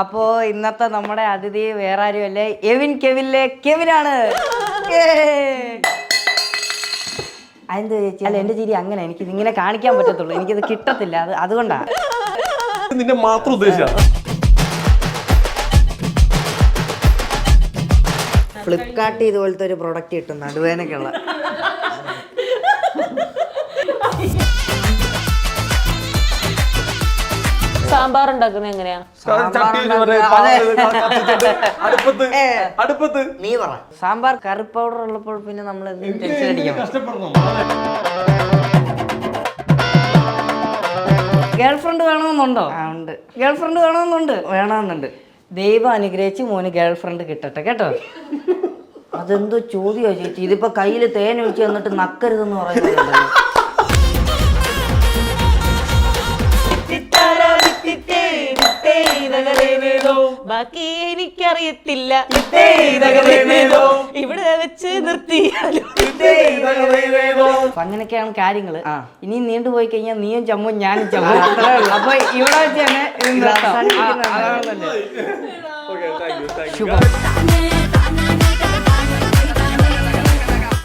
അപ്പോ ഇന്നത്തെ നമ്മുടെ അതിഥി വേറെ ആരുമല്ലേ എവിൻ കെവിലെ കെവിനാണ്. അതെന്ത് ചേച്ചി? അല്ല എന്റെ ചിരി അങ്ങനെ. എനിക്ക് ഇങ്ങനെ കാണിക്കാൻ പറ്റത്തുള്ളൂ. എനിക്കിത് കിട്ടത്തില്ല. അത് അതുകൊണ്ടാ. നിന്നെ മാത്രം ഉദ്ദേശിച്ച. ഫ്ലിപ്കാർട്ട് ഇതുപോലത്തെ ഒരു പ്രൊഡക്റ്റ് കിട്ടും. നടുവേനൊക്കെയുള്ള സാമ്പാർ ഉണ്ടാക്കുന്നത് എങ്ങനെയാ അടുപ്പത്ത് അടുപ്പത്ത്. നീ പറ. സാമ്പാർ കറി പൗഡർ ഉള്ളപ്പോൾ പിന്നെ നമ്മൾ ടെൻഷൻ അടിക്കണം ഗേൾഫ്രണ്ട് വേണമെന്നുണ്ടോ? ആ ഉണ്ട്. ഗേൾഫ്രണ്ട് വേണമെന്നുണ്ട്? വേണമെന്നുണ്ട്. ദൈവം അനുഗ്രഹിച്ച് മോന് ഗേൾ ഫ്രണ്ട് കിട്ടട്ടെ കേട്ടോ? അതെന്തോ ചോദ്യമാണ് ചേച്ചി. ഇതിപ്പോ കയ്യിൽ തേൻ ഒഴിച്ച് തന്നിട്ട് നക്കരുതെന്ന് പറയുന്നത് ബാക്കി എനിക്കറിയത്തില്ല. ഇവിടെ വെച്ച് നിർത്തി അങ്ങനെയൊക്കെയാണ് കാര്യങ്ങൾ ഇനി നീണ്ടുപോയി കഴിഞ്ഞാൽ നീയും ചമ്മും ഞാനും ചമ്മും അപ്പൊ ഇവിടെ വെച്ച് തന്നെ ശുഭം.